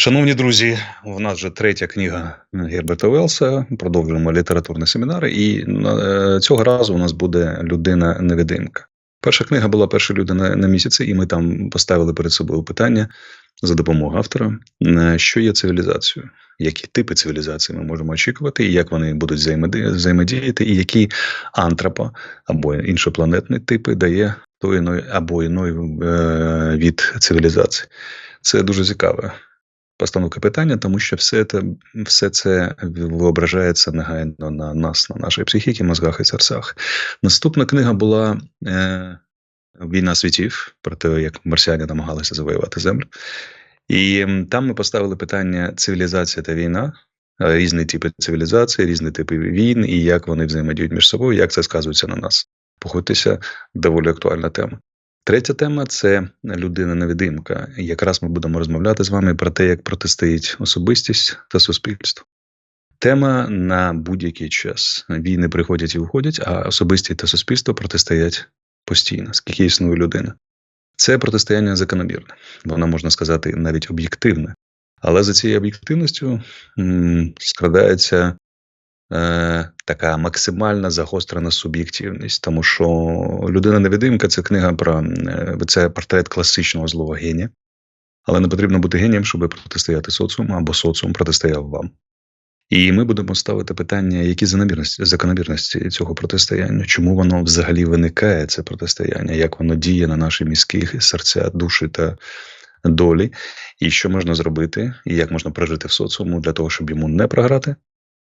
Шановні друзі, у нас вже третя книга Герберта Велса. Продовжуємо літературні семінари, і е, цього разу у нас буде людина-невидимка. Перша книга була перша людина на місяці, і ми там поставили перед собою питання за допомогою автора, е, що є цивілізацією, які типи цивілізації ми можемо очікувати, і як вони будуть взаємодіяти, і які антропо або іншопланетні типи дає той або іної е, від цивілізації. Це дуже цікаве постановка питання, тому що все це все це виображається негайно на нас, на нашій психіці, мозгах і серцях. Наступна книга була е, Війна світів про те, як марсіані намагалися завоювати землю. І там ми поставили питання цивілізація та війна, е, різні типи цивілізації, різні типи війн, і як вони взаємодіють між собою, як це сказується на нас. Погодьтеся, доволі актуальна тема. Третя тема це людина-невидимка. Якраз ми будемо розмовляти з вами про те, як протистоїть особистість та суспільство. Тема на будь-який час. Війни приходять і виходять, а особистість та суспільство протистоять постійно, скільки існує людина. Це протистояння закономірне, воно можна сказати навіть об'єктивне. Але за цією об'єктивністю скрадається е, така максимальна загострена суб'єктивність, тому що людина-невидимка це книга про е, це портрет класичного злого генія. Але не потрібно бути генієм, щоб протистояти соціуму або соціум протистояв вам. І ми будемо ставити питання, які закономірності цього протистояння, чому воно взагалі виникає, це протистояння, як воно діє на наші мізки, серця, душі та долі, і що можна зробити, і як можна прожити в соціуму для того, щоб йому не програти,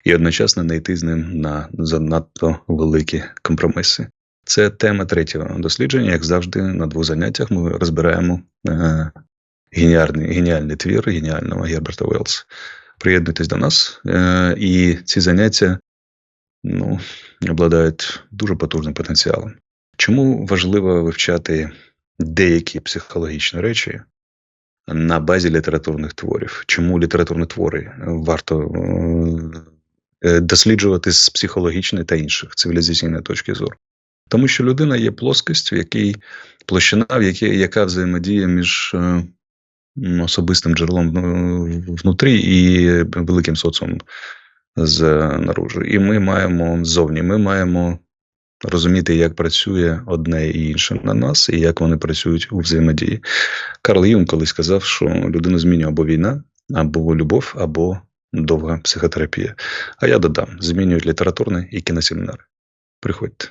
і одночасно не йти з ним на занадто великі компроміси. Це тема третього дослідження. Як завжди, на двох заняттях ми розбираємо е, геніальний геніальний твір геніального Герберта Уеллса. Приєднуйтесь до нас, е, і ці заняття ну, обладають дуже потужним потенціалом. Чому важливо вивчати деякі психологічні речі на базі літературних творів? Чому літературні твори варто е, досліджувати з психологічної та інших цивілізаційної точки зору. Тому що людина є плоскістю, в якій площина, в якій, яка взаємодіє між е, особистим джерелом внутрі і великим соціумом з наружу. І ми маємо ззовні, ми маємо розуміти, як працює одне і інше на нас, і як вони працюють у взаємодії. Карл Юнг колись сказав, що людину змінює або війна, або любов, або довга психотерапія. А я додам: змінюють літературний і кіносемінар. Приходьте.